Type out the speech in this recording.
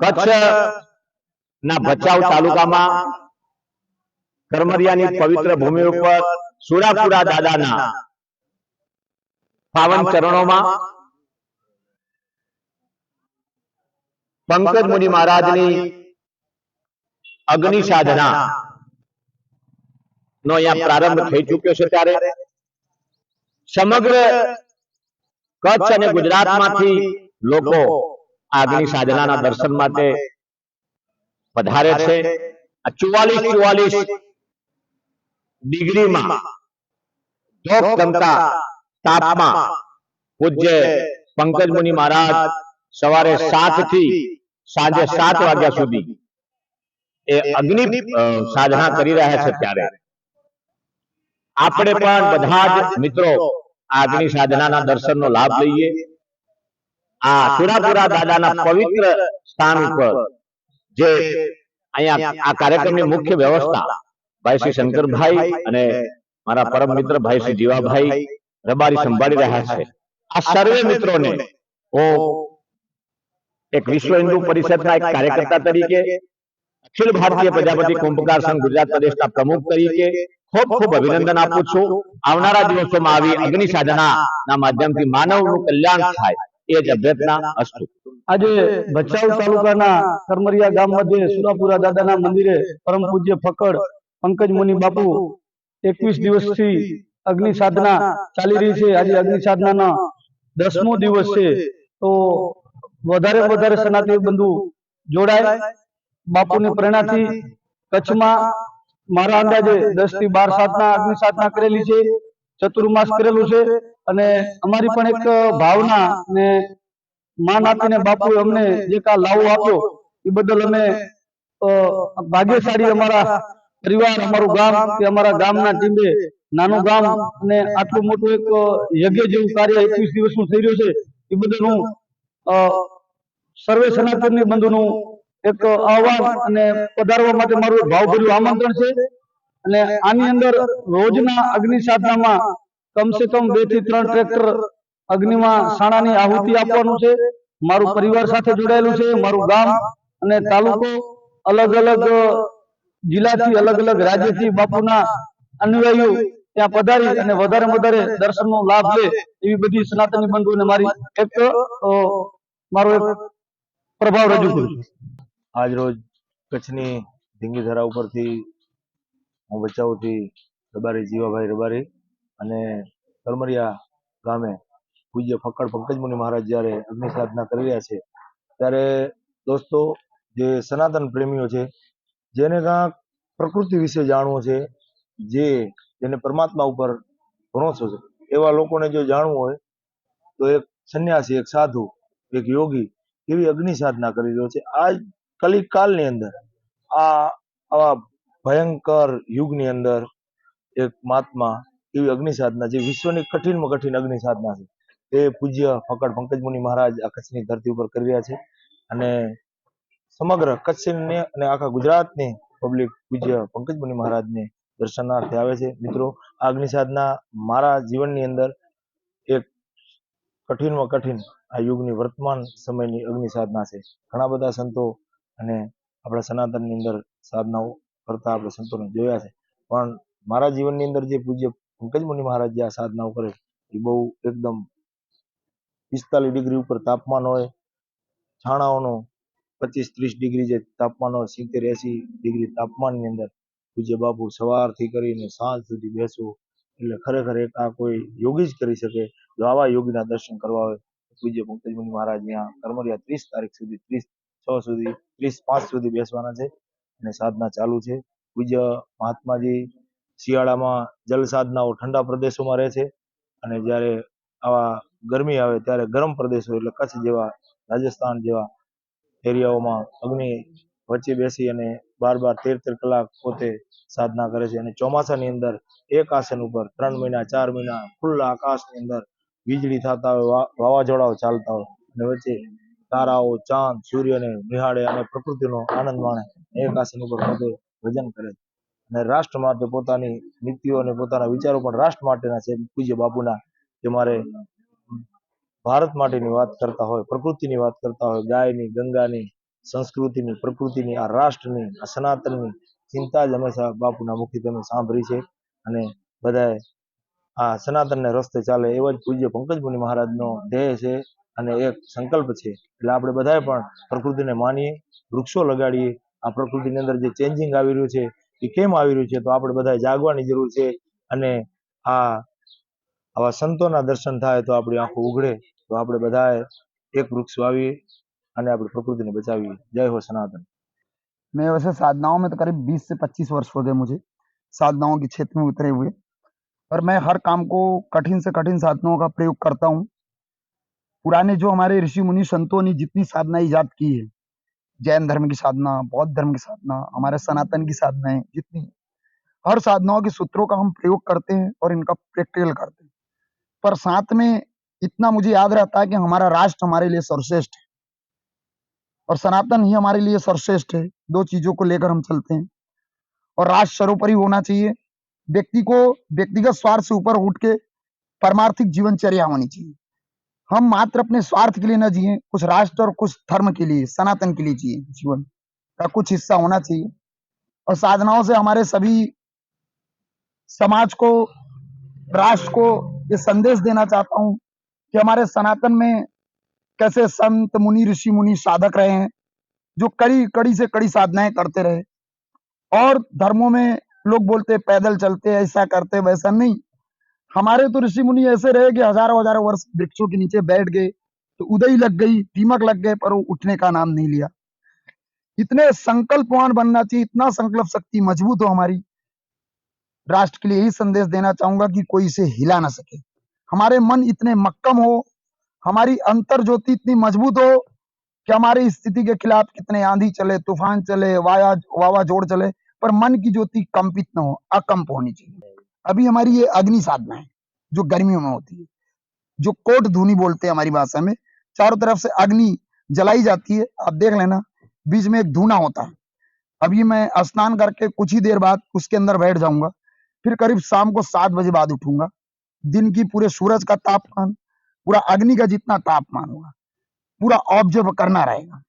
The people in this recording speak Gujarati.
કચ્છ ના ભચાઉ તાલુકામાં કરમરિયાની પવિત્ર ભૂમિ ઉપર સુરાપુરા દાદાના પાવન ચરણોમાં પંકજ મુનિ મહારાજની અગ્નિ સાધના નો અહીંયા પ્રારંભ થઈ ચુક્યો છે ત્યારે. સમગ્ર કચ્છ અને ગુજરાતમાંથી લોકો આ સાધનાના દર્શન માટે પધારે છે આ ચુવાલીસ ચુવાલીસ ડિગ્રીમાં ધોક ગમતા તાપમાં પૂજ્ય પંકજ મુનિ મહારાજ સવારે સાતથી સાંજે સાત વાગ્યા સુધી એ અગ્નિ સાધના કરી રહ્યા છે ત્યારે. આપણે પણ બધા જ મિત્રો આ અગ્નિ સાધનાના દર્શનનો લાભ લઈએ. આ સુરાપુરા દાદાના પવિત્ર સ્થાન ઉપર જે અહીંયા આ કાર્યક્રમની મુખ્ય વ્યવસ્થા ભાઈ શ્રી શંકરભાઈ અને મારા પરમ મિત્ર ભાઈ શ્રી જીવાભાઈ રબારી સંભાળી રહ્યા છે. આ સર્વે મિત્રોને હું એક વિશ્વ હિન્દુ પરિષદના એક કાર્યકર્તા તરીકે અખિલ ભારતીય પ્રજાપતિ કુંભકાર સંઘ ગુજરાત પ્રદેશના પ્રમુખ તરીકે ખૂબ ખૂબ અભિનંદન આપું છું. આવનારા દિવસોમાં આવી અગ્નિ સાધના ના માધ્યમથી માનવનું કલ્યાણ થાય. એ જ અભ્યર્થના અસ્તુ. આજે ભચાઉ તાલુકાના કરમરિયા ગામ મધ્યે સુરાપુરા દાદાના મંદિરે પરમ પૂજ્ય ફકડ પંકજ મુનિ બાપુ એકવીસ દિવસથી અગ્નિ સાધના ચાલી રહી છે. આજે અગ્નિ સાધનાનો દસમો દિવસ છે. તો વધારે વધારે સનાતની બંધુ જોડાય. બાપુની પ્રેરણાથી કચ્છમાં મારા અંદાજે દસથી બાર સાધના અગ્નિ સાધના કરેલી છે. ચતુર્માસ કરેલું છે અને અમારી પણ એક ભાવના ને માન આપીને બાપુ અમને જે કા લાવો આપ્યો એ બદલ અમે ભાગ્યશાળી અમારા પરિવાર અમારું ગામ કે અમારા ગામના ટીમે નાનું ગામ અને આટલું મોટું એક યજ્ઞ જેવું કાર્ય એકવીસ દિવસનું થઈ રહ્યું છે એ બદલ હું સર્વે સનાતનની બંધુનું એક આહવાન અને પધારવા માટે મારું ભાવભર્યું આમંત્રણ છે. અને આની અંદર રોજના અગ્નિ સાધનામાં કમસે કમ બેથી ત્રણ ટ્રેક્ટર અગ્નિમાં સાણાની આહુતિ આપવાનું છે. મારું પરિવાર સાથે જોડાયેલું છે. મારું ગામ અને તાલુકો અલગ અલગ જિલ્લાથી અલગ અલગ રાજ્યથી બાપુના અનુયાયીઓ ત્યાં પધારી અને વધારે વધારે દર્શનનો લાભ લે એવી બધી સનાતની બંધુઓને મારી એક મારો એક પ્રભાવ રજૂ કરું છું. આજ રોજ કચ્છની ધીંગીધરા ઉપરથી હું બચાવથી રબારી, જીવાભાઈ રબારી અને કરમરિયા ગામે પૂજ્ય ફક્કડ પંકજ મહારાજ જ્યારે અગ્નિ સાધના કરી રહ્યા છે, ત્યારે દોસ્તો, જે સનાતન પ્રેમીઓ છે, જેને કાંક પ્રકૃતિ વિશે જાણવું છે, જે જેને પરમાત્મા ઉપર ભરોસો છે, એવા લોકોને જો જાણવું હોય, તો એક સંન્યાસી, એક સાધુ, એક યોગી એવી અગ્નિ સાધના કરી રહ્યો છે. આ કલિકાલની અંદર આ આવા ભયંકર યુગની અંદર એક મહાત્મા એવી અગ્નિ સાધના જે વિશ્વની કઠિનમાં કઠિન અગ્નિ સાધના છે. એ પૂજ્ય ફકડ પંકજ મુનિ મહારાજ આ કચ્છની ધરતી ઉપર કરી રહ્યા છે અને સમગ્ર કચ્છને અને આખા ગુજરાતની પબ્લિક પૂજ્ય પંકજ મુનિ મહારાજને દર્શનાર્થે આવે છે. મિત્રો, આ અગ્નિ સાધના મારા જીવનની અંદર એક કઠિનમાં કઠિન આ યુગની વર્તમાન સમયની અગ્નિ સાધના છે. ઘણા બધા સંતો અને આપણા સનાતનની અંદર સાધનાઓ કરતા આપણે સંતોને જોયા છે. પણ મારા જીવનની અંદર જે પૂજ્ય પંકજ મુનિ મહારાજ જે આ સાધનાઓ કરે એ બહુ એકદમ પિસ્તાલીસ ડિગ્રી ઉપર તાપમાન હોય, છાણાઓનું પચીસ ત્રીસ ડિગ્રી જે તાપમાન હોય, સિત્તેર એસી ડિગ્રી તાપમાનની અંદર પૂજ્ય બાપુ સવારથી કરીને સાંજ સુધી બેસવું એટલે ખરેખર એક આ કોઈ યોગી જ કરી શકે, જો આવા યોગીના દર્શન કરવા હોય પૂજ્ય પંકજ મુનિ મહારાજ ત્યાં કરમરિયા ત્રીસ તારીખ સુધી, ત્રીસ છ સુધી, ત્રીસ પાંચ સુધી બેસવાના છે. અને સાધના ચાલુ છે. પૂજ્ય મહાત્માજી શિયાળામાં જલ સાધનાઓ ઠંડા પ્રદેશોમાં રહે છે અને જ્યારે આવા ગરમી આવે ત્યારે ગરમ પ્રદેશો એટલે કચ્છ જેવા, રાજસ્થાન જેવા એરિયાઓમાં અગ્નિ વચ્ચે બેસી અને બાર બાર તેર તેર કલાક પોતે સાધના કરે છે અને ચોમાસાની અંદર એક આસન ઉપર ત્રણ મહિના, ચાર મહિના ખુલ્લા આકાશની અંદર વીજળી થતા હોય વાવાઝોડાઓ ચાલતા હોય અને વચ્ચે તારાઓ, ચાંદ, સૂર્યને નિહાળે અને પ્રકૃતિનો આનંદ માણે. એક આસન ઉપર પોતે ભજન કરે છે. અને રાષ્ટ્ર માટે પોતાની નીતિઓ અને પોતાના વિચારો પણ રાષ્ટ્ર માટેના છે. પૂજ્ય બાપુના કે મારે ભારત માટેની વાત કરતા હોય, પ્રકૃતિની વાત કરતા હોય, ગાયની, ગંગાની, સંસ્કૃતિની, પ્રકૃતિની, આ રાષ્ટ્રની, આ સનાતનની ચિંતા જ હંમેશા બાપુના મુખી તમે સાંભળી છે. અને બધાએ આ સનાતનને રસ્તે ચાલે એવા જ પૂજ્ય પંકજ મુનિ મહારાજનો ધ્યેય છે અને એક સંકલ્પ છે. એટલે આપણે બધાએ પણ પ્રકૃતિને માનીએ, વૃક્ષો લગાડીએ આ પ્રકૃતિની અંદર જે ચેન્જિંગ આવી રહ્યું છે એ કેમ આવી રહ્યું છે તો આપણે બધાએ જાગવાની જરૂર છે અને આ આવા સંતોના દર્શન થાય તો આપણી આંખો ઉઘડે તો આપણે બધાએ એક વૃક્ષ વાવીએ અને આપણે પ્રકૃતિને બચાવીએ જય હો સનાતન मैं वैसे साधनाओं में तो करीब 20 से 25 वर्ष हो गए मुझे साधनाओं के क्षेत्र में उतरे हुए और मैं हर काम को कठिन से कठिन साधनाओं का प्रयोग करता हूँ पुराने जो हमारे ऋषि मुनि संतों ने जितनी साधना ईजाद की है जैन धर्म की साधना, बौद्ध धर्म की साधना, हमारे सनातन की साधनाएँ जितनी हर साधनाओं के सूत्रों का हम प्रयोग करते हैं और इनका प्रैक्टिकल करते हैं। पर साथ में इतना मुझे याद रहता है कि हमारा राष्ट्र हमारे लिए सर्वश्रेष्ठ है। और सनातन ही हमारे लिए सर्वश्रेष्ठ है, दो चीज़ों को लेकर हम चलते हैं। और राष्ट्र सर्वोपरि होना चाहिए, व्यक्ति को, व्यक्तिगत स्वार्थ से ऊपर उठ के परमार्थिक जीवनचर्या होनी चाहिए। हम मात्र अपने स्वार्थ के लिए न जिए, कुछ राष्ट्र और कुछ धर्म के लिए, सनातन के लिए जिए, जीवन का कुछ हिस्सा होना चाहिए। और साधनाओं से हमारे सभी समाज को, राष्ट्र को ये संदेश देना चाहता हूँ कि हमारे सनातन में कैसे संत, मुनि, ऋषि, मुनि, साधक रहे हैं, जो कड़ी कड़ी से कड़ी साधनाएँ करते रहे। और धर्मों में लोग बोलते पैदल चलते ऐसा करते वैसा नहीं। हमारे तो ऋषि मुनि ऐसे रहे कि हज़ारों हज़ारों वर्ष वृक्षों के नीचे बैठ गए तो उदय लग गई, दीमक लग गए, पर वो उठने का नाम नहीं लिया। इतने संकल्पवान बनना चाहिए, इतना संकल्प शक्ति मज़बूत हो हमारी। राष्ट्र के लिए यही संदेश देना चाहूँगा कि कोई इसे हिला ना सके। हमारे मन इतने मक्कम हो, हमारी अंतर ज्योति इतनी मज़बूत हो, कि हमारी स्थिति के खिलाफ कितने आंधी चले, तूफ़ान चले, वाया, वावाजोड़ चले, पर मन की ज्योति कंपित न हो, अकंप होनी चाहिए। अभी हमारी ये अग्नि साधना है, जो गर्मियों में होती है। जो कोट धुनी बोलते हैं हमारी भाषा में, चारों तरफ़ से अग्नि जलाई जाती है, आप देख लेना, बीच में एक धूना होता है। अभी मैं स्नान करके कुछ ही देर बाद उसके अंदर बैठ जाऊँगा, फिर करीब शाम को सात बजे बाद उठूँगा। दिन की पूरे सूरज का तापमान, पूरा अग्नि का जितना तापमान होगा, पूरा ऑब्ज़र्व करना रहेगा।